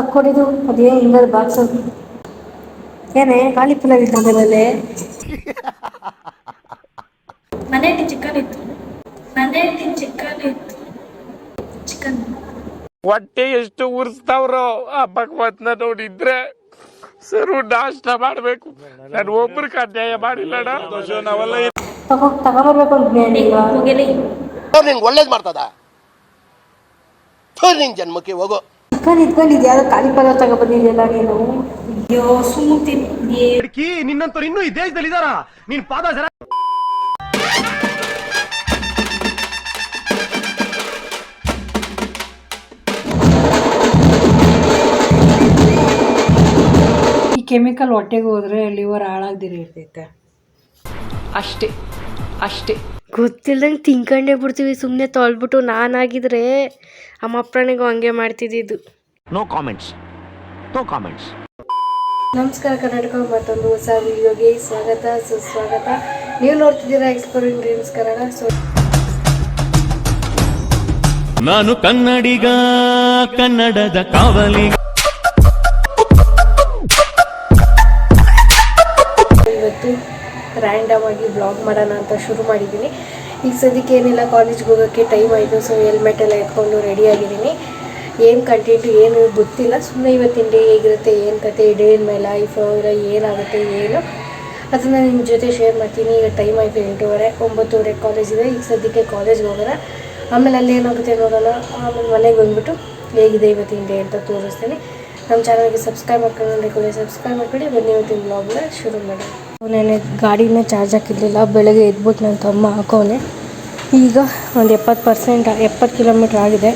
ತಕ್ಕೊಡಿದು ಅದೇ ಹಿಂಗದ ಬಾಕ್ಸ್ ಏನೇ ಖಾಲಿ ಪುಲಾವ್ ಇದ್ದದಲ್ಲೇ ಮನೆಯಲ್ಲಿ ಚಿಕನ್ ಇತ್ತು. ಮನೆಯಲ್ಲಿ ಚಿಕನ್ ಇತ್ತು. ಚಿಕನ್ ಹೊಟ್ಟೆ ಎಷ್ಟು ಉರ್ಸ್ತಾವ್ರೋ ಆ ಭಗವಂತನ ನೋಡಿದ್ರೆ ಸರು ನಾಷ್ಟ ಮಾಡ್ಬೇಕು. ನನ್ ಒಬ್ರಿಗೆ ಅನ್ಯಾಯ ಮಾಡಿಲ್ಲ ನಾವೆಲ್ಲ ತಗೋ ತಗೊಂಬರ್ಬೇಕು ಅಂತ ಒಳ್ಳೇದು ಮಾಡ್ತದ? ನಿನ್ ಜನ್ಮಕ್ಕೆ ಹೋಗೋ. ಚಿಕನ್ ಇದ್ಕೊಂಡು ಇದು ಯಾವ್ದೋ ಖಾಲಿ ತಗೊ ತಗೊಬಂದಿದೆಯಲ್ಲ ನೀನು? ಅಯ್ಯೋ ಸುಮ್ಮನೆ ನಿನ್ನಂತವ್ರು ಇನ್ನೂ ಈ ದೇಶದಲ್ಲಿ ಇದಾರ ನಿನ್ ಪಾದ ಜರ ಈ ಕೆಮಿಕಲ್ ಹೊಟ್ಟೆಗೆ ಹೋದ್ರೆ ಲಿವರ್ ಹಾಳಾಗ್ದಿರ ಇರ್ತೈತೆ. ಅಷ್ಟೇ ಅಷ್ಟೇ. ಗೊತ್ತಿಲ್ದಂಗೆ ತಿನ್ಕೊಂಡೇ ಬಿಡ್ತೀವಿ ಸುಮ್ಮನೆ ತೊಳ್ಬಿಟ್ಟು ನಾನಾಗಿದ್ರೆ ಅಮ್ಮ ಅಪ್ಪನಿಗೂ ಹಂಗೆ ಮಾಡ್ತಿದ್ದಿದ್ದು. ನೋ ಕಾಮೆಂಟ್ಸ್ ನೋ ಕಾಮೆಂಟ್ಸ್ ನಮಸ್ಕಾರ ಕರ್ನಾಟಕ ಮತ್ತೊಂದು ಹೊಸ ವಿಡಿಯೋಗೆ ಸ್ವಾಗತ ಸುಸ್ವಾಗತ. ನೀವು ನೋಡ್ತಿದ್ದೀರಾ ಎಕ್ಸ್ಪ್ಲೋರಿಂಗ್ ಡ್ರೀಮ್ಸ್ ಕನ್ನಡ. ಸೊ ನಾನು ಕನ್ನಡಿಗ ಕನ್ನಡದ ಕಾವಲಿ. ಇವತ್ತು ರ್ಯಾಂಡಮ್ ಆಗಿ ಬ್ಲಾಗ್ ಮಾಡೋಣ ಅಂತ ಶುರು ಮಾಡಿದ್ದೀನಿ. ಈಗ ಸದ್ಯಕ್ಕೆ ಏನಿಲ್ಲ ಕಾಲೇಜ್ಗೆ ಹೋಗೋಕ್ಕೆ ಟೈಮ್ ಆಯಿತು ಸೊ ಹೆಲ್ಮೆಟ್ ಎಲ್ಲ ಎತ್ಕೊಂಡು ರೆಡಿ ಆಗಿದ್ದೀನಿ. ಏನು ಕಂಟೆಂಟು ಏನು ಗೊತ್ತಿಲ್ಲ. ಸುಮ್ಮನೆ ಇವತ್ತಿನ ಡೇ ಹೇಗಿರುತ್ತೆ, ಏನು ಕತೆ ಡೇ ಇನ್ ಮೈ ಲೈಫ್ ಇಲ್ಲ ಏನಾಗುತ್ತೆ, ಏನು? ಅದನ್ನು ನಿಮ್ಮ ಜೊತೆ ಶೇರ್ ಮಾಡ್ತೀನಿ. ಈಗ ಟೈಮ್ ಆಯಿತು ಎಂಟೂವರೆ, ಒಂಬತ್ತುವರೆ ಕಾಲೇಜ್ ಇದೆ. ಈಗ ಸದ್ಯಕ್ಕೆ ಕಾಲೇಜ್ಗೆ ಹೋಗೋಣ. ಆಮೇಲೆ ಅಲ್ಲಿ ಏನಾಗುತ್ತೆ ನೋಡೋಣ. ಆಮೇಲೆ ಮನೆಗೆ ಬಂದುಬಿಟ್ಟು ಹೇಗಿದೆ ಇವತ್ತಿನ ಡೇ ಅಂತ ತೋರಿಸ್ತೀನಿ. ನಮ್ಮ ಚಾನಲ್ಗೆ ಸಬ್ಸ್ಕ್ರೈಬ್ ಮಾಡ್ಕೊಂಡು ರೆಗ್ಯುಲರ್ ಸಬ್ಸ್ಕ್ರೈಬ್ ಮಾಡ್ಕೊಳ್ಳಿ. ಬನ್ನಿ ಇವತ್ತಿನ ಬ್ಲಾಗ್ನ ಶುರು ಮಾಡಿ ನೆನೆ ಗಾಡಿನ ಚಾರ್ಜ್ ಹಾಕಿರಲಿಲ್ಲ. ಬೆಳಗ್ಗೆ ಎದ್ಬಿಟ್ಟು ನನ್ನ ತಮ್ಮ ಹಾಕೋನೆ. ಈಗ ಒಂದು ಎಪ್ಪತ್ತು ಪರ್ಸೆಂಟ್ ಎಪ್ಪತ್ತು ಕಿಲೋಮೀಟ್ರ್ ಆಗಿದೆ.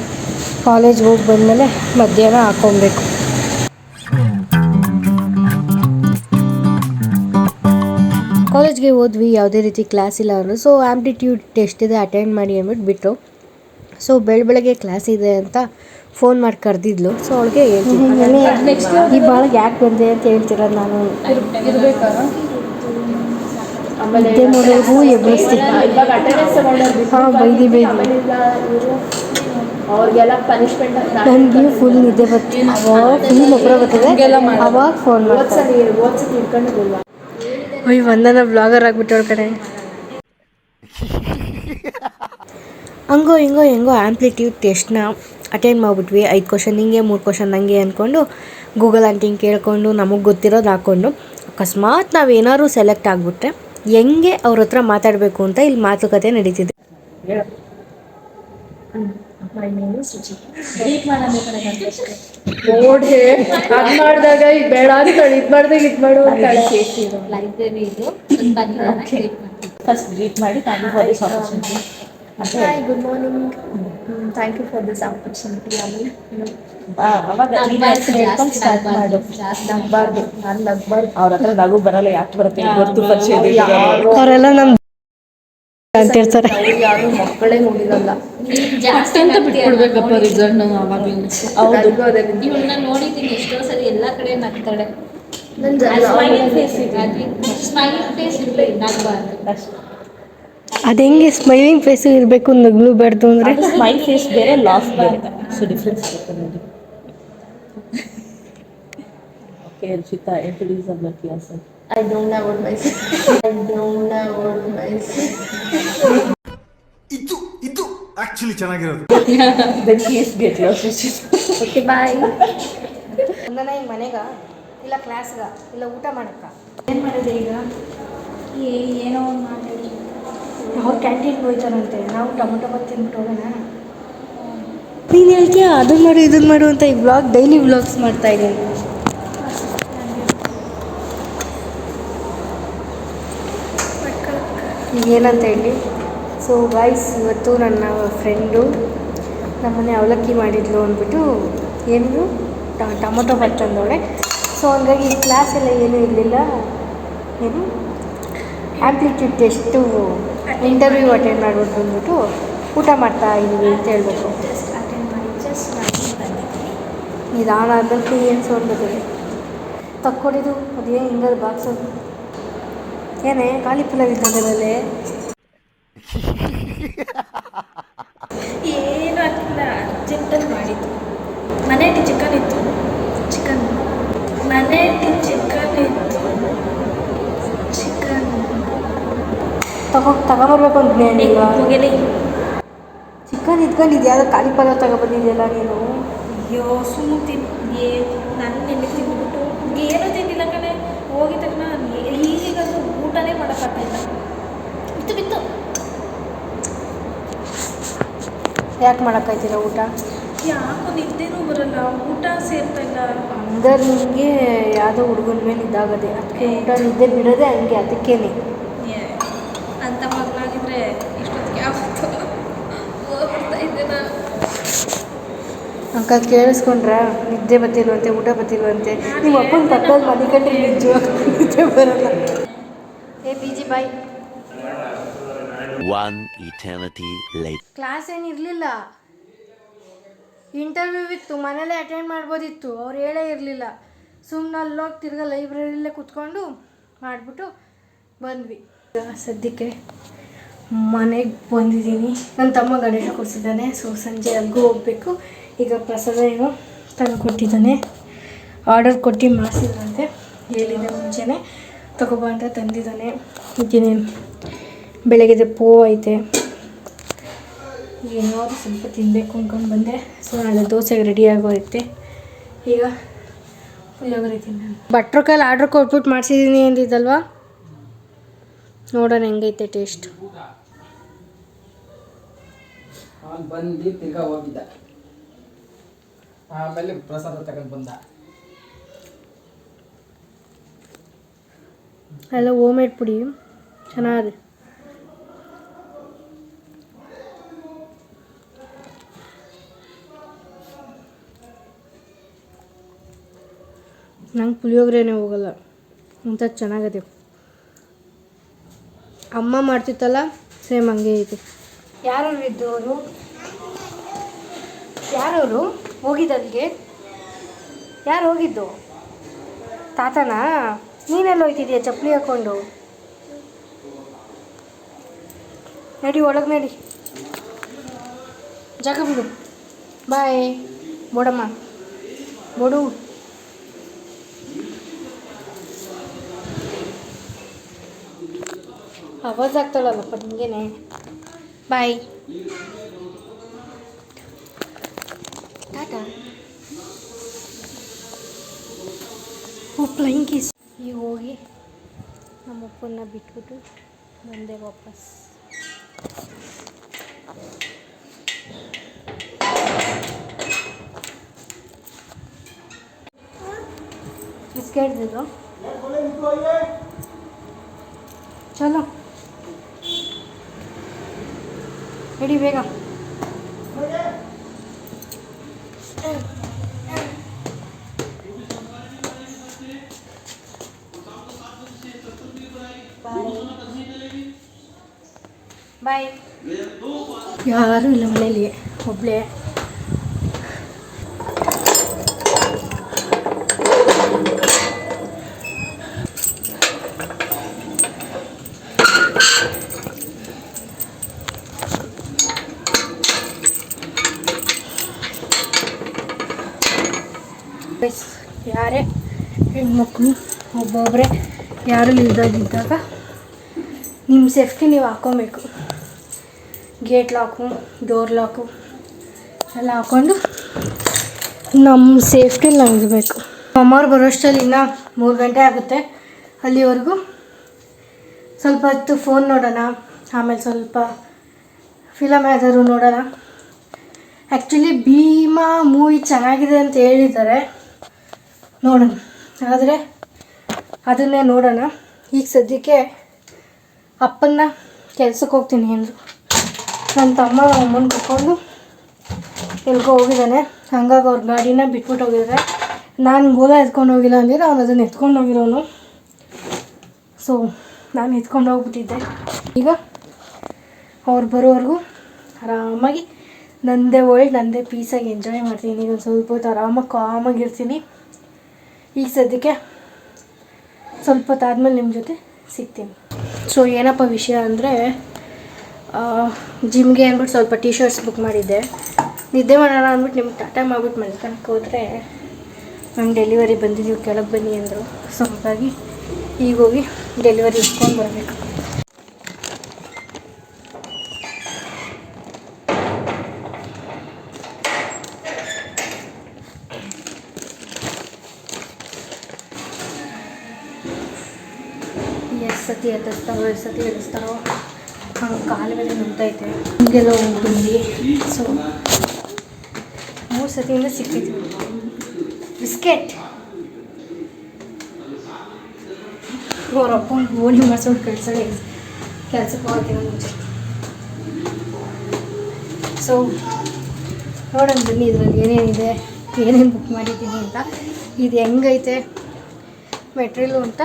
ಕಾಲೇಜ್ ಹೋಗಿ ಬಂದಮೇಲೆ ಮಧ್ಯಾಹ್ನ ಹಾಕೊಬೇಕು. ಕಾಲೇಜ್ಗೆ ಹೋದ್ವಿ ಯಾವುದೇ ರೀತಿ ಕ್ಲಾಸ್ ಇಲ್ಲ ಅವರು ಸೊ ಆ್ಯಪ್ಟಿಟ್ಯೂಡ್ ಟೆಸ್ಟ್ ಇದೆ ಅಟೆಂಡ್ ಮಾಡಿ ಅಂದ್ಬಿಟ್ಟು ಬಿಟ್ಟರು ಸೊ ಬೆಳ ಬೆಳಗ್ಗೆ ಕ್ಲಾಸ್ ಇದೆ ಅಂತ ಫೋನ್ ಮಾಡಿ ಕರೆದಿದ್ಲು. ಸೊ ಅವಳಿಗೆ ಹೇಳ್ತೀನಿ ಈ ಬಾಳಗೆ ಯಾಕೆ ಬಂದೆ ಅಂತ ಹೇಳ್ತಿರೋದು ನಾನು? ಎಬ್ಬಿಸ್ತೀನಿ ಹಾಂ ಬೈದಿ ಬೈದಿ. ನನಗೆ ಫುಲ್ ನಿದ್ದೆ ಬರ್ತೀನಿ ಅವಾಗ ಫುಲ್ ಮೊಬ್ಬರ ಬರ್ತದೆ. ಅವಾಗ ಫೋನ್ ಮಾಡ್ತಾರೆ ಅಯ್ಯ ವಂದನ ಬ್ಲಾಗರ್ ಆಗ್ಬಿಟ್ಟವ್ರ ಕಡೆ ಹಂಗೋ ಹಿಂಗೋ ಹೆಂಗೋ ಆ್ಯಂಪ್ಲಿಟ್ಯೂಡ್ ಟೆಸ್ಟ್ನ ಅಟೆಂಡ್ ಮಾಡಿಬಿಟ್ವಿ. ಐದು ಕ್ವಶನ್ ಹಿಂಗೆ ಮೂರು ಕ್ವಶನ್ ಹಂಗೆ ಅಂದ್ಕೊಂಡು ಗೂಗಲ್ ಆಂಟಿಂಗ್ ಕೇಳಿಕೊಂಡು ನಮಗೆ ಗೊತ್ತಿರೋದು ಹಾಕ್ಕೊಂಡು ಅಕಸ್ಮಾತ್ ನಾವು ಏನಾದ್ರು ಸೆಲೆಕ್ಟ್ ಆಗಿಬಿಟ್ರೆ ಹೆಂಗೆ ಅವ್ರ ಹತ್ರ ಮಾತಾಡಬೇಕು ಅಂತ ಇಲ್ಲಿ ಮಾತುಕತೆ ನಡೀತಿದೆ. ನೋಡಿ ಅದ್ ಮಾಡಿದಾಗ ಇದು ಬೇಡ ಅಂತಾಳೆ ಇದ್ ಮಾಡಿದಾಗ ಇದ್ ಮಾಡು ಅಂತಾಳೆ ಇದು ಫಸ್ಟ್ ಗ್ರೀಟ್ ಮಾಡಿ hi good morning thank you for this start ಮಾಡು ನಗ್ಬಾರ್ದು ನಾನು ಅವ್ರ ಹತ್ರ ನಗು ಬರಲ್ಲ ಯಾಕೆ ಬರುತ್ತೆ ಅವರೆಲ್ಲ ನಮ್ಮ ಅಂತಿರ್ತಾರೆ. ಯಾರು ಮಕ್ಕಳೇ ನೋಡಿರಲ್ಲ ಬಿಟ್ಬಿಡ್ಬೇಕಪ್ಪ ರಿಸಲ್ಟ್ ಹೌದು. ಅದೇ ನೋಡಿದ್ದೀನಿ ಎಷ್ಟೋ ಸರಿ ಎಲ್ಲಾ ಕಡೆ ನಗ್ತಾಳೆ ಸ್ಮೈಲಿಂಗ್ ಫೇಸ್ ಇದೆ ಸ್ಮೈಲಿಂಗ್ ಫೇಸ್ ಇರಲಿ ಅದು ಹೆಂಗೆ ಸ್ಮೈಲಿಂಗ್ ಫೇಸ್ ಇರಬೇಕು ನಗ್ಲೂಬಾರ್ದು ಅಂದರೆ? ಅದು ಸ್ಮೈಲ್ ಫೇಸ್ ಬೇರೆ ಲಾಸ್ ಬೇರೆ. So difference okay Rishita introduce I don't I don't know what I I don't know what myself. ಇದು ಇದು ಆಕ್ಚುಲಿ ಚೆನ್ನಾಗಿರೋದು. Then get Okay, bye. ಒಂದನ ಈಗ ಮನೆಗ ಇಲ್ಲ ಕ್ಲಾಸ್ಗ ಇಲ್ಲ ಊಟ ಮಾಡಕ್ಕ. ಏನು ಮಾಡಿದೆ ಈಗ? ಏನೋ ಒಂದು ಮಾಡಿ ಅವ್ರು ಕ್ಯಾಂಟೀನ್ಗೆ ಹೋಯ್ತಾರಂತೆ ನಾವು ಟೊಮೊಟೊ ಬಾತ್ ತಿನ್ಬಿಟ್ಟು ಹೋಗೋಣ. ನೀನು ಹೇಳ್ತೀಯ ಅದನ್ನ ಮಾಡು ಇದನ್ನ ಮಾಡು ಅಂತ ಈ ವ್ಲಾಗ್ ಡೈಲಿ ವ್ಲಾಗ್ಸ್ ಮಾಡ್ತಾ ಇದ್ದೀನಿ ಏನಂತ ಹೇಳಿ? ಸೊ ಗಾಯ್ಸ್ ಇವತ್ತು ನನ್ನ ಫ್ರೆಂಡು ನಮ್ಮನೆ ಅವಲಕ್ಕಿ ಮಾಡಿದ್ಲು ಅಂದ್ಬಿಟ್ಟು ಏನು? ಟೊಮೊಟೊ ಬಾತ್ ತಂದವಳೆ ಸೊ ಹಂಗಾಗಿ ಕ್ಲಾಸ್ ಎಲ್ಲ ಏನೂ ಇರಲಿಲ್ಲ. ಏನು? ಆ್ಯಂಪ್ಲಿಟ್ಯೂಡ್ ಟೆಸ್ಟು ಇಂಟರ್ವ್ಯೂ ಅಟೆಂಡ್ ಮಾಡ್ಬಿಟ್ಟು ಅಂದ್ಬಿಟ್ಟು ಊಟ ಮಾಡ್ತಾ ಇದ್ದೀವಿ ಅಂತ ಹೇಳ್ಬೇಕು. ಅಟೆಂಡ್ ಮಾಡಿ ಜಸ್ಟ್ ಮಾಡಿ ಬಂದಿದ್ದೀನಿ. ನಿಧಾನ ಆದಮೇಲೆ ಏನು ಸೌಂಡ್ ಬರ್ತದೆ? ತಕ್ಕೊಡಿದು ಅದೇನು ಹಿಂಗಾದ್ರು ಬಾಕ್ಸ್ ಅದು ಏನೇ ಕಾಲಿಫ್ಲವರ್ ಇದ್ದದ ಮೇಲೆ ಏನು ಆಗ್ತಿಲ್ಲ ಅರ್ಜೆಂಟಲ್ಲಿ ಮಾಡಿದ್ದು. ಮನೇಲಿ ಚಿಕನ್ ಇತ್ತು. ಚಿಕನ್. ಮನೇಲಿ ಚಿಕನ್ ಇತ್ತು. ಚಿಕನ್. ತಗೋ ತಗೊಂಬರ್ಬೇಕು ಅಂತ ಮುಗಿಲಿ ಚಿಕನ್ ಇದ್ಕೊಂಡಿದ್ಯಾ? ಕಾಲಿಫ್ಲವರ್ ತಗೊಬಂದಿದೆಯಲ್ಲ ನೀನು? ಅಯ್ಯೋ ಸುಮ್ಮನೆ ಯಾಕೆ ಮಾಡೋಕ್ಕಾಯ್ತಿಲ್ಲ ಊಟ? ಯಾಕೋ ನಿದ್ದೆನೂ ಬರಲ್ಲ ಊಟ ಸೇರ್ತಾ ಇಲ್ಲ ಅಂದ್ರೆ ನಿಮಗೆ ಯಾವುದೋ ಹುಡುಗನ ಮೇಲೆ ಇದಾಗದೆ ಅದಕ್ಕೆ ಊಟ ನಿದ್ದೆ ಬಿಡೋದೇ ಹಂಗೆ ಅದಕ್ಕೇನೆ. ಅಂತ ಮಗನಾಗಿದ್ರೆ ಇಷ್ಟೊತ್ತಿಗೆ ಯಾವತ್ತೋ ಹೋಗ್ಬಿಡ್ತಾ ಇದ್ದೆ ನಾನು. ಅಂಕಲ್ ಕೇಳಿಸ್ಕೊಂಡ್ರ? ನಿದ್ದೆ ಬತ್ತಿಲ್ವಂತೆ ಊಟ ಬತ್ತಿಲ್ವಂತೆ ನಿಮ್ಮ ಅಪ್ಪನ ಪಕ್ಕದಲ್ಲಿ ಮನೆ ಕಟ್ಟಿ ನಿಜವಾಗ ನಿದ್ದೆ ಬರಲ್ಲ. A B G bye One eternity later. Class ಏನಿರಲಿಲ್ಲ interview ಇತ್ತು, ಮನೇಲೇ ಅಟೆಂಡ್ ಮಾಡ್ಬೋದಿತ್ತು, ಅವ್ರು ಹೇಳೇ ಇರಲಿಲ್ಲ. ಸುಮ್ಮನೆ ಅಲ್ಲೋಗಿ ತಿರ್ಗಾ ಲೈಬ್ರರಿಲೇ ಕುತ್ಕೊಂಡು ಮಾಡಿಬಿಟ್ಟು ಬಂದ್ವಿ. ಸದ್ಯಕ್ಕೆ ಮನೆಗೆ ಬಂದಿದ್ದೀನಿ. ನನ್ನ ತಮ್ಮ ಗಣೇಶ ಕೊಡಿಸಿದ್ದಾನೆ ಸೊ ಸಂಜೆ ಅಲ್ಲಿಗೂ ಹೋಗಬೇಕು. ಈಗ ಪ್ರಸಾದ ಏನೋ ತಂದು ಕೊಟ್ಟಿದ್ದಾನೆ. ಆರ್ಡರ್ ಕೊಟ್ಟು ಮಾಡಿಸಿದ್ರಂತೆ ಹೇಳಿದೆ ಮುಂಚೆನೇ ತಗೊಬಾ ಅಂತ ತಂದಿದ್ದಾನೆ. ಇನ್ನೇನು ಬೆಳಗ್ಗೆ ಪೋ ಐತೆ. ಏನಾದ್ರು ಸ್ವಲ್ಪ ತಿನ್ನಬೇಕು ಅಂದ್ಕೊಂಡು ಬಂದೆ. ಸೊ ನಾಳೆ ದೋಸೆಗೆ ರೆಡಿ ಆಗೋಯ್ತೆ ಈಗ ಪುಳಿಯೋಗರೆ ತಿನ್ನ ಭಟ್ರ ಕೈಲಿ ಆರ್ಡ್ರ್ ಕೊಟ್ಬಿಟ್ಟು ಮಾಡಿಸಿದ್ದೀನಿ ಅಂದಿದ್ದಲ್ವಾ? ನೋಡೋಣ ಹೆಂಗೈತೆ ಟೇಸ್ಟ್ ಬಂದು ತಿರ್ಗಾ ಹೋಗಿದ್ದ. ಆಮೇಲೆ ಪ್ರಸಾದ ತಗೊಂಡು ಬಂದ. ಎಲ್ಲ ಹೋಮ್ ಮೇಡ್ ಪುಡಿ. ಚೆನ್ನಾಗಿದೆ. ನಂಗೆ ಪುಳಿಯೋಗರೆನೇ ಹೋಗಲ್ಲ. ಅಂತ ಚೆನ್ನಾಗದೆ. ಅಮ್ಮ ಮಾಡ್ತಿತ್ತಲ್ಲ, ಸೇಮ್ ಹಂಗೆ ಐತೆ ಯಾರು ಇದ್ದವರು ಯಾರವರು? ಹೋಗಿದ್ದಲ್ಲಿಗೆ ಯಾರು ಹೋಗಿದ್ದು? ತಾತನಾ? ನೀನೆಲ್ಲ ಹೋಯ್ತಿದ್ಯಾ ಚಪ್ಪಲಿ ಹಾಕ್ಕೊಂಡು ನಡಿ, ಒಳಗೆ ನಡಿ. ಜಾಗ ಬಿಡು. ಬಾಯ್, ಬೋಡಮ್ಮ. ಬೋಡು. ಆವಾಜ್ ಆಗ್ತಾಳಲ್ಲಪ್ಪ ನಿಂಗೇನೆ ಬಾಯ್ ಟಾಟಾ ಫ್ಲೈಂಗ್ ಕಿಸ್ ಈಗ ಹೋಗಿ ನಮ್ಮ ಅಪ್ಪನ್ನ ಬಿಟ್ಬಿಟ್ಟು ಬಂದೆ ವಾಪಸ್ ಬಿಸ್ಕೆಟ್ ದಿದ್ರು ಚಲೋ ರೆಡಿ ಬೇಗ ಬಾಯ್ ಯಾರೂ ಇಲ್ಲ ಮನೇಲಿ ಒಬ್ಬಳೇ ಯಾರೇ ಹೆಣ್ಮಕ್ಳು ಒಬ್ಬೊಬ್ಬರೇ ಯಾರು ಇಲ್ದಾಗಿದ್ದಾಗ ನಿಮ್ಮ ಸೇಫ್ಟಿ ನೀವು ಹಾಕ್ಕೊಬೇಕು ಗೇಟ್ ಲಾಕು ಡೋರ್ ಲಾಕು ಎಲ್ಲ ಹಾಕ್ಕೊಂಡು ನಮ್ಮ ಸೇಫ್ಟಿ ಇರಬೇಕು. ಅಮ್ಮವ್ರು ಬರೋಷ್ಟರಲ್ಲಿ ಇನ್ನೂ ಮೂರು ಗಂಟೆ ಆಗುತ್ತೆ. ಅಲ್ಲಿವರೆಗೂ ಸ್ವಲ್ಪ ಹೊತ್ತು ಫೋನ್ ನೋಡೋಣ, ಆಮೇಲೆ ಸ್ವಲ್ಪ ಫಿಲಮ್ ಯಾವ್ದಾದ್ರು ನೋಡೋಣ. ಆ್ಯಕ್ಚುಲಿ ಭೀಮಾ ಮೂವಿ ಚೆನ್ನಾಗಿದೆ ಅಂತ ಹೇಳಿದ್ದಾರೆ. ನೋಡೋಣ. ಆದರೆ ಅದನ್ನೇ ನೋಡೋಣ. ಈಗ ಸದ್ಯಕ್ಕೆ ಅಪ್ಪನ್ನ ಕೆಲ್ಸಕ್ಕೆ ಹೋಗ್ತೀನಿ ಅಂದರು. ನನ್ನ ತಮ್ಮ ಅಮ್ಮನ ಕರ್ಕೊಂಡು ಎಲ್ಗೋ ಹೋಗಿದ್ದಾನೆ. ಹಂಗಾಗಿ ಅವ್ರ ಗಾಡಿನ ಬಿಟ್ಬಿಟ್ಟು ಹೋಗಿದ್ದಾರೆ ನಾನು ಗೋಲ ಎತ್ಕೊಂಡು ಹೋಗಿಲ್ಲ ಅಂದರೆ ಅವ್ನು ಅದನ್ನು ಎತ್ಕೊಂಡು ಹೋಗಿರೋನು. ಸೊ ನಾನು ಎತ್ಕೊಂಡು ಹೋಗ್ಬಿಟ್ಟಿದ್ದೆ. ಈಗ ಅವ್ರು ಬರೋವರೆಗೂ ಆರಾಮಾಗಿ ನಂದೇ ವರ್ಲ್ಡ್ ನಂದೇ ಪೀಸಾಗಿ ಎಂಜಾಯ್ ಮಾಡ್ತೀನಿ. ಈಗ ಒಂದು ಸ್ವಲ್ಪ ಹೊತ್ತು ಆರಾಮಾಗಿ ಕಾಮಾಗಿರ್ತೀನಿ ಈಗ ಸದ್ಯಕ್ಕೆ ಸ್ವಲ್ಪ ಹೊತ್ತಾದ್ಮೇಲೆ ನಿಮ್ಮ ಜೊತೆ ಸಿಗ್ತೀನಿ. ಸೊ ಏನಪ್ಪ ವಿಷಯ ಅಂದರೆ ಜಿಮ್ಗೆ ಅಂದ್ಬಿಟ್ಟು ಸ್ವಲ್ಪ ಟಿ ಶರ್ಟ್ಸ್ ಬುಕ್ ಮಾಡಿದ್ದೆ. ನಿದ್ದೆ ಮಾಡೋಣ ಅಂದ್ಬಿಟ್ಟು ನಿಮ್ಗೆ ಟಾಟಾ ಮಾಡ್ಬಿಟ್ಟು ಮಲ್ಕೊಳಕ್ಕೆ ಹೋದರೆ ನಂಗೆ ಡೆಲಿವರಿ ಬಂದಿದ್ದೀವಿ ಕೆಳಗೆ ಬನ್ನಿ ಅಂದರು. ಸೊ ಹಾಗಾಗಿ ಈಗ ಹೋಗಿ ಡೆಲಿವರಿ ಇಟ್ಕೊಂಡು ಬರಬೇಕು. ಎಷ್ಟು ಸತಿ ಎದುರಿಸ್ತಾರೋ ಹಂಗೆ ಕಾಲು ಮೇಲೆ ನುಗ್ತೈತೆ ಹಿಂಗೆಲ್ಲ ಹೋಗಿ ಬಂದು ಸೊ ಮೂರು ಸತಿಯಿಂದ ಸಿಕ್ಕಿತ್ತು ಬಿಸ್ಕೆಟ್. ಅವರಪ್ಪ ಓಣಿ ಮಾಡ್ಸೋದು ಕೆಲಸ ಕೆಲ್ಸಕ್ಕೆ ಹೋಗ್ತೀನಿ ಮುಂಚೆ. ಸೊ ನೋಡೋಣ ಬನ್ನಿ ಇದರಲ್ಲಿ ಏನೇನಿದೆ, ಏನೇನು ಬುಕ್ ಮಾಡಿದ್ದೀನಿ ಅಂತ. ಇದು ಹೆಂಗೈತೆ? ಮೆಟ್ರಿಯಲು ಅಂತ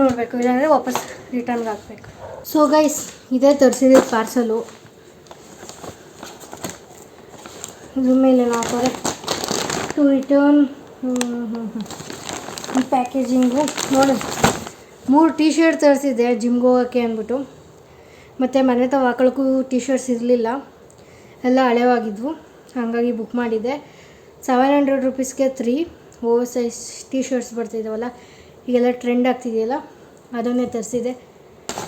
ನೋಡಬೇಕು. ಇಲ್ಲಾಂದರೆ ವಾಪಸ್ ರಿಟರ್ನ್ಗೆ ಹಾಕ್ಬೇಕು. ಸೊ ಗೈಸ್ ಇದೇ ತರಿಸಿದ್ದು ಪಾರ್ಸಲು ಇದ್ರ ಮೇಲೆ ಹಾಕೋರೆ ಟು ರಿಟರ್ನ್ ಈ ಪ್ಯಾಕೇಜಿಂಗು ನೋಡಿ, ಮೂರು ಟೀ ಶರ್ಟ್ ತರಿಸಿದ್ದೆ ಜಿಮ್ಗೆ ಹೋಗೋಕ್ಕೆ ಅಂದ್ಬಿಟ್ಟು. ಮತ್ತು ಮನೆ ತಾವು ಹಾಕೊಳಕ್ಕೂ ಟೀ ಶರ್ಟ್ಸ್ ಇರಲಿಲ್ಲ. ಎಲ್ಲ ಹಳೆವಾಗಿದ್ವು. ಹಾಗಾಗಿ ಬುಕ್ ಮಾಡಿದ್ದೆ. Seven hundred ರುಪೀಸ್ಗೆ three over size T shirts ಬರ್ತಿದ್ದಾವಲ್ಲ ಈಗೆಲ್ಲ ಟ್ರೆಂಡ್ ಆಗ್ತಿದೆಯಲ್ಲ? ಅದನ್ನೇ ತರಿಸಿದೆ.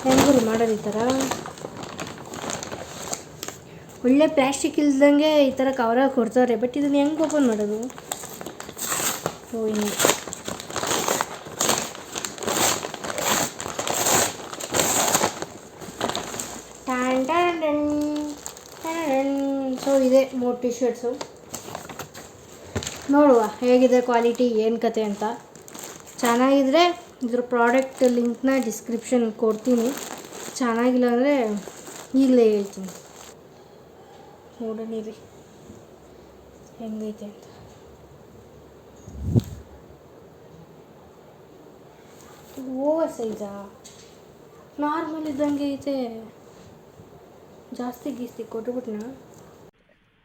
ಹೆಂಗೂ ಮಾಡೋದು ಈ ಥರ? ಒಳ್ಳೆ ಪ್ಲ್ಯಾಸ್ಟಿಕ್ ಇಲ್ದಂಗೆ ಈ ಥರ ಕವರಾಗಿ ಕೊಡ್ತಾರೆ ಬಟ್ ಇದನ್ನು ಹೆಂಗೆ ಓಪನ್ ಮಾಡೋದು? ಓ, ಹಿಂಗೆ. ಸೊ ಇದೆ ಮೂರು ಟಿ ಶರ್ಟ್ಸು ನೋಡುವ ಹೇಗಿದೆ ಕ್ವಾಲಿಟಿ ಏನು ಕತೆ ಅಂತ. ಚೆನ್ನಾಗಿದ್ರೆ ಇದ್ರ ಪ್ರಾಡಕ್ಟ್ ಲಿಂಕ್ನ ಡಿಸ್ಕ್ರಿಪ್ಷನ್ ಕೊಡ್ತೀನಿ. ಚೆನ್ನಾಗಿಲ್ಲ ಅಂದರೆ ಈಗಲೇ ಹೇಳ್ತೀನಿ. ನೋಡೋಣಿರಿ ಹೆಂಗೈತೆ ಅಂತ. ಓವರ್ ಸೈಜಾ ನಾರ್ಮಲ್ ಇದ್ದಂಗೆ ಐತೆ. ಜಾಸ್ತಿ ಗೀಸ್ತಿ ಕೊಟ್ಬಿಟ್ನ?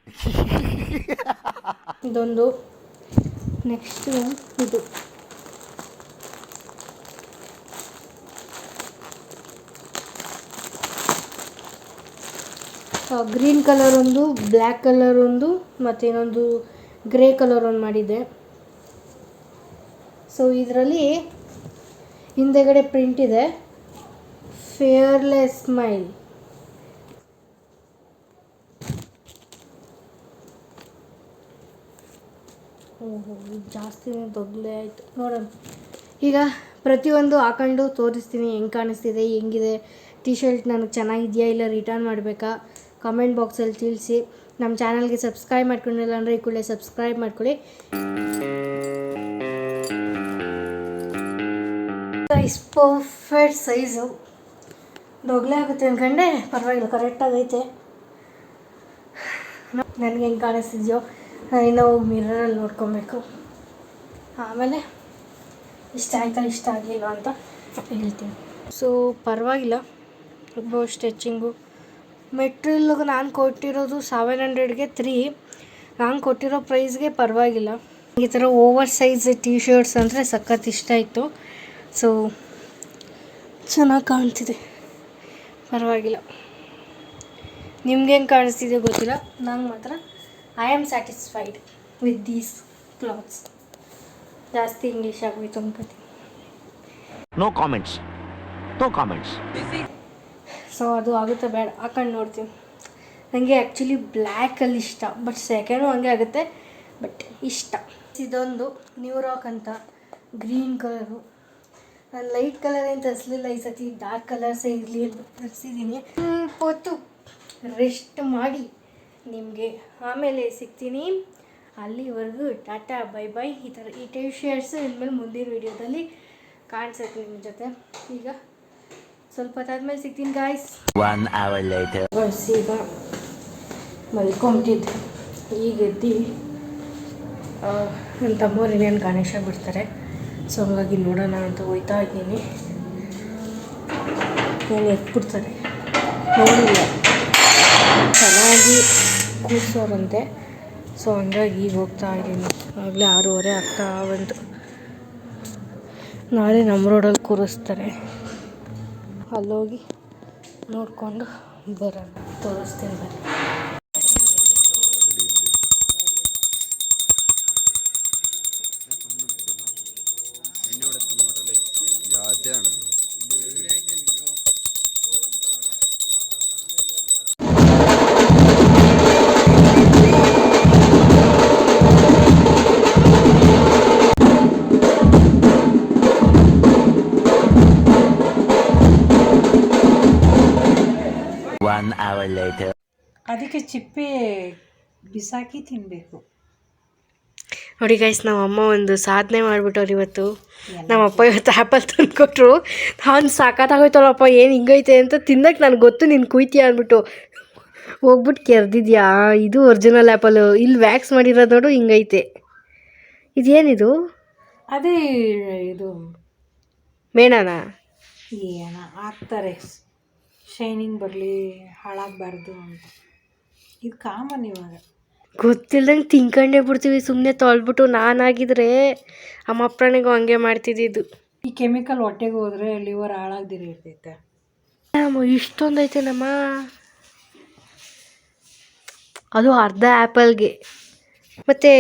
ಇದೊಂದು. ನೆಕ್ಸ್ಟು ಇದು. ಗ್ರೀನ್ ಕಲರ್ ಒಂದು ಬ್ಲ್ಯಾಕ್ ಕಲರ್ ಒಂದು, ಮತ್ತು ಇನ್ನೊಂದು ಗ್ರೇ ಕಲರ್ ಒಂದು ಮಾಡಿದ್ದೆ. ಸೊ ಇದರಲ್ಲಿ ಹಿಂದೆಗಡೆ ಪ್ರಿಂಟ್ ಇದೆ ಫೇರ್ಲೆಸ್ ಸ್ಮೈಲ್ ಓಹೋ ಜಾಸ್ತಿ ಜಾಸ್ತಿನೇ ದೊಡ್ಡದೇ ಆಯಿತು. ನೋಡೋಣ. ಈಗ ಪ್ರತಿಯೊಂದು ಹಾಕೊಂಡು ತೋರಿಸ್ತೀನಿ, ಹೆಂಗೆ ಕಾಣಿಸ್ತಿದೆ, ಹೆಂಗಿದೆ? ಟೀ ಶರ್ಟ್ ನನಗೆ ಚೆನ್ನಾಗಿದೆಯಾ ಇಲ್ಲ ರಿಟರ್ನ್ ಮಾಡಬೇಕಾ? ಕಮೆಂಟ್ ಬಾಕ್ಸಲ್ಲಿ ತಿಳಿಸಿ. ನಮ್ಮ ಚಾನಲ್ಗೆ ಸಬ್ಸ್ಕ್ರೈಬ್ ಮಾಡ್ಕೊಂಡಿಲ್ಲ ಅಂದರೆ ಈ ಕೂಡಲೇ ಸಬ್ಸ್ಕ್ರೈಬ್ ಮಾಡ್ಕೊಳ್ಳಿ. ಪರ್ಫೆಕ್ಟ್ ಸೈಜು ಆಗುತ್ತೆ ಅಂದ್ಕೊಂಡೆ ಪರವಾಗಿಲ್ಲ ಕರೆಕ್ಟಾಗೈತೆ ನನಗೆ ಹೆಂಗೆ ಕಾಣಿಸ್ತಿದ್ಯೋ? ಇನ್ನೂ ಮಿರರಲ್ಲಿ ನೋಡ್ಕೊಬೇಕು. ಆಮೇಲೆ ಇಷ್ಟ ಆಯ್ತಾ, ಇಷ್ಟ ಆಗಲಿಲ್ಲ ಅಂತ ಹೇಳ್ತೀನಿ. ಸೊ ಪರವಾಗಿಲ್ಲ. ತುಂಬ ಸ್ಟಿಚಿಂಗು ಮೆಟ್ರಿಲ್ಗೆ ನಾನು ಕೊಟ್ಟಿರೋದು ಸೆವೆನ್ ಹಂಡ್ರೆಡ್ಗೆ ತ್ರೀ ನಾನು ಕೊಟ್ಟಿರೋ ಪ್ರೈಸ್ಗೆ ಪರವಾಗಿಲ್ಲ. ಈ ಥರ ಓವರ್ ಸೈಜ್ ಟಿ ಶರ್ಟ್ಸ್ ಅಂದರೆ ಸಖತ್ ಇಷ್ಟ ಆಯಿತು. ಸೊ ಚೆನ್ನಾಗಿ ಕಾಣ್ತಿದೆ. ಪರವಾಗಿಲ್ಲ. ನಿಮ್ಗೆ ಹೆಂಗೆ ಕಾಣಿಸ್ತಿದೆ ಗೊತ್ತಿಲ್ಲ. ನಂಗೆ ಮಾತ್ರ I am satisfied with these clothes ಜಾಸ್ತಿ ಇಂಗ್ಲೀಷ್ ಆಗೋಯ್ತು ಅನ್ಕೋತೀನಿ. No comments no comments. So ಅದು ಆಗುತ್ತೆ ಬೇಡ. ಹಾಕೊಂಡು ನೋಡ್ತೀನಿ. ನನಗೆ ಆ್ಯಕ್ಚುಲಿ ಬ್ಲ್ಯಾಕಲ್ಲಿ ಇಷ್ಟ. ಬಟ್ ಸೆಕೆಂಡು ಹಂಗೆ ಆಗುತ್ತೆ. ಬಟ್ ಇಷ್ಟ. ಇದೊಂದು ನ್ಯೂ ರಾಕ್ ಅಂತ ಗ್ರೀನ್ ಕಲರು ನಾನು ಲೈಟ್ ಕಲರ್ ಏನು ತರಿಸ್ಲಿಲ್ಲ ಈ ಸತಿ. ಡಾರ್ಕ್ ಕಲರ್ಸೇ ಇರಲಿ ಅಂತ ತರಿಸಿದ್ದೀನಿ ಹೊತ್ತು ರೆಸ್ಟ್ ಮಾಡಿ ನಿಮಗೆ ಆಮೇಲೆ ಸಿಗ್ತೀನಿ. ಅಲ್ಲಿವರೆಗೂ ಟಾಟಾ ಬೈ ಬೈ ಈ ಥರ ಈ ಟೈಪ್ ಶೇರ್ಸು ಇನ್ಮೇಲೆ ಮುಂದಿನ ವೀಡಿಯೋದಲ್ಲಿ ಕಾಣಿಸುತ್ತೆ ನಿಮ್ಮ ಜೊತೆ. ಈಗ ಸ್ವಲ್ಪ ಹೊತ್ತಾದ್ಮೇಲೆ ಸಿಗ್ತೀನಿ ಗಾಯ್ಸ್ ಒನ್ ಅವರ್ ಲೇಟರ್ ಬಸ್ ಈಗ ಮಲ್ಕೊಂಬಿಟ್ಟಿದ್ದೆ. ಈಗ ಎದ್ದು ನನ್ನ ತಮ್ಮವ್ರು ಇನ್ನೇನು ಗಣೇಶ ಬಿಡ್ತಾರೆ. ಸೊ ಹಂಗಾಗಿ ನೋಡೋಣ ಅಂತ ಹೋಯ್ತಾ ಇದ್ದೀನಿ. ಏನು ಎತ್ಬಿಡ್ತಾರೆ ನೋಡಿಲ್ಲ. ಚೆನ್ನಾಗಿ ಕೂರಿಸೋರಂತೆ. ಸೊ ಹಂಗಾಗಿ ಈಗ ಹೋಗ್ತಾ ಇದ್ದೀನಿ. ಆಗಲೇ ಆರೂವರೆ ಆಗ್ತಾ ಬಂತು. ನಾಳೆ ನಮ್ಮ ರೋಡಲ್ಲಿ ಕೂರಿಸ್ತಾರೆ. ಅಲ್ಲೋಗಿ ನೋಡಿಕೊಂಡು ಬರೋಣ. ತೋರಿಸ್ತೀನಿ ಬನ್ನಿ. ಅದಕ್ಕೆ ಚಿಪ್ಪೆ ಬಿಸಾಕಿ ತಿನ್ನಬೇಕು ನೋಡಿ ಗೈಸ್ ನಮ್ಮ ಅಮ್ಮ ಒಂದು ಸಾಧನೆ ಮಾಡಿಬಿಟ್ಟವ್ರು ಇವತ್ತು. ನಮ್ಮ ಅಪ್ಪ ಇವತ್ತು ಆ್ಯಪಲ್ ತಂದುಕೊಟ್ರು. ನಾನು ಸಾಕಾಗೋಯ್ತಲ್ಲಪ್ಪ ಏನು ಹಿಂಗೈತೆ ಅಂತ ತಿನ್ನಕ್ಕೆ ನನಗೆ ಗೊತ್ತು ನೀನು ಕುಯ್ತೀಯ ಅಂದ್ಬಿಟ್ಟು. ಹೋಗ್ಬಿಟ್ಟು ಕೆರೆದಿದ್ಯಾ? ಇದು ಒರಿಜಿನಲ್ ಆ್ಯಪಲು ಇಲ್ಲಿ ವ್ಯಾಕ್ಸ್ ಮಾಡಿರೋದು ನೋಡು ಹಿಂಗೈತೆ. ಇದೇನಿದು? ಅದೇ ಇದು ಮೇಣನಾ? ಏನ ಹಾಕ್ತಾರೆ ಶೈನಿಂಗ್ ಬರಲಿ ಹಾಳಾಗಬಾರ್ದು ಅಂತ. ಇದು ಕಾಮನ್ ಇವಾಗ. ಗೊತ್ತಿಲ್ದಂಗೆ ತಿನ್ಕೊಂಡೇ ಬಿಡ್ತೀವಿ ಸುಮ್ಮನೆ ತೊಳ್ಬಿಟ್ಟು ನಾನಾಗಿದ್ರೆ ಅಮ್ಮ ಅಪ್ಪನಿಗೂ ಹಂಗೆ ಮಾಡ್ತಿದ್ದಿದ್ದು ಈ ಕೆಮಿಕಲ್ ಹೊಟ್ಟೆಗೆ ಹೋದರೆ ಲಿವರ್ ಹಾಳಾಗ್ದಿರ ಇರ್ತೈತೆ. ಅಮ್ಮ ಇಷ್ಟೊಂದು ಐತೆ ನಮ್ಮ ಅದು ಅರ್ಧ ಆ್ಯಪಲ್ಗೆ ಮತ್ತು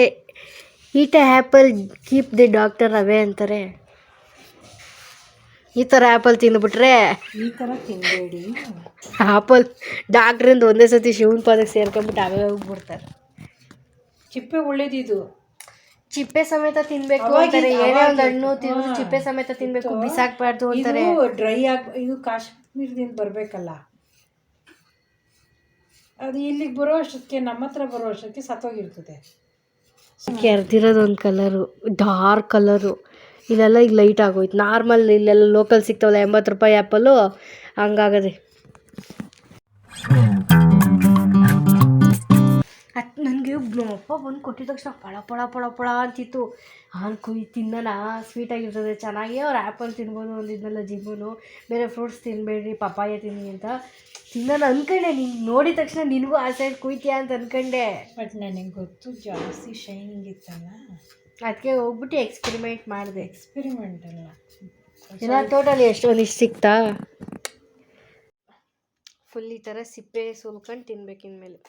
eat a apple keep the doctor away ಅಂತಾರೆ. ಈ ಥರ ಆ್ಯಪಲ್ ತಿಂದುಬಿಟ್ರೆ ಈ ಥರ ತಿನ್ನಬೇಡಿ ಆ್ಯಪಲ್ ಡಾಕ್ಟ್ರಿಂದ ಒಂದೇ ಸತಿ ಶಿವನ ಪಾದಕ್ಕೆ ಸೇರ್ಕೊಂಡ್ಬಿಟ್ಟು ಅವೇ ಹೋಗ್ಬಿಡ್ತಾರೆ. ಚಿಪ್ಪೆ ಒಳ್ಳೇದಿದು. ಚಿಪ್ಪೆ ಸಮೇತ ತಿನ್ಬೇಕು ಅಂತಾರೆ. ಏನೇ ಒಂದು ಹಣ್ಣು ತಿಂದು ಹಾ. ಚಿಪ್ಪೆ ಸಮೇತ ತಿನ್ಬೇಕು ಬಿಸಾಕ್ಬಾರ್ದು ಅಂತಾರೆ. ಇದು ಡ್ರೈ ಆಗಿ ಇದು ಕಾಶ್ಮೀರದಿಂದ ಬರಬೇಕಲ್ಲ. ಅದು ಇಲ್ಲಿಗೆ ಬರೋ ಅಷ್ಟಕ್ಕೆ ನಮ್ಮ ಹತ್ರ ಬರೋ ಅಷ್ಟಕ್ಕೆ ಸತ್ತೋಗಿರ್ತದೆ. ಕೆರ್ದಿರೋದು ಒಂದು ಕಲರು ಡಾರ್ಕ್ ಕಲರು ಇಲ್ಲೆಲ್ಲ ಈಗ ಲೈಟ್ ಆಗೋಯ್ತು. ನಾರ್ಮಲ್ ಇಲ್ಲೆಲ್ಲ ಲೋಕಲ್ ಸಿಗ್ತಾವಲ್ಲ, ಎಂಬತ್ತು ರೂಪಾಯಿ ಆ್ಯಪಲ್ಲು ಹಂಗಾಗದೆ. ಅದು ನನಗೆ ಅಪ್ಪ ಬಂದು ಕೊಟ್ಟಿದ ತಕ್ಷಣ ಪಳ ಪಳ ಪಳ ಪಳ ಅಂತಿತ್ತು. ಹಾಲು ಕುಯ್ ತಿನ್ನೋಣ ಸ್ವೀಟಾಗಿರ್ತದೆ ಚೆನ್ನಾಗಿ ಅವ್ರು ಆ್ಯಪಲ್ ತಿನ್ಬೋದು ಅಂದಿದ್ನಲ್ಲ ಜಿಮ್ಮುನು. ಬೇರೆ ಫ್ರೂಟ್ಸ್ ತಿನ್ನಬೇಡ್ರಿ ಪಪಾಯ ತಿನ್ನಿ ಅಂತ. ತಿನ್ನೋಣ ಅಂದ್ಕೊಂಡೆ ನೀನು ನೋಡಿದ ತಕ್ಷಣ ನಿನಗೂ ಆ ಸೈಡ್ ಕುಯ್ತೀಯ ಅಂತ ಅಂದ್ಕೊಂಡೆ ಬಟ್ ನನಗೆ ಗೊತ್ತು ಜಾಸ್ತಿ ಶೈನಿಂಗ್ ಇತ್ತಲ್ಲ. ಅದಕ್ಕೆ ಹೋಗ್ಬಿಟ್ಟು ಎಕ್ಸ್ಪೆರಿಮೆಂಟ್ ಮಾಡಿದೆ. ಎಕ್ಸ್ಪೆರಿಮೆಂಟ್ ಅಲ್ಲ. ಟೋಟಲ್ ಎಷ್ಟು ಒಂದಿಷ್ಟು ಸಿಕ್ತಾ? ಫುಲ್ ಈ ಥರ ಸಿಪ್ಪೆ ಸುಲ್ಕೊಂಡು ತಿನ್ಬೇಕು ಇನ್ಮೇಲೆ.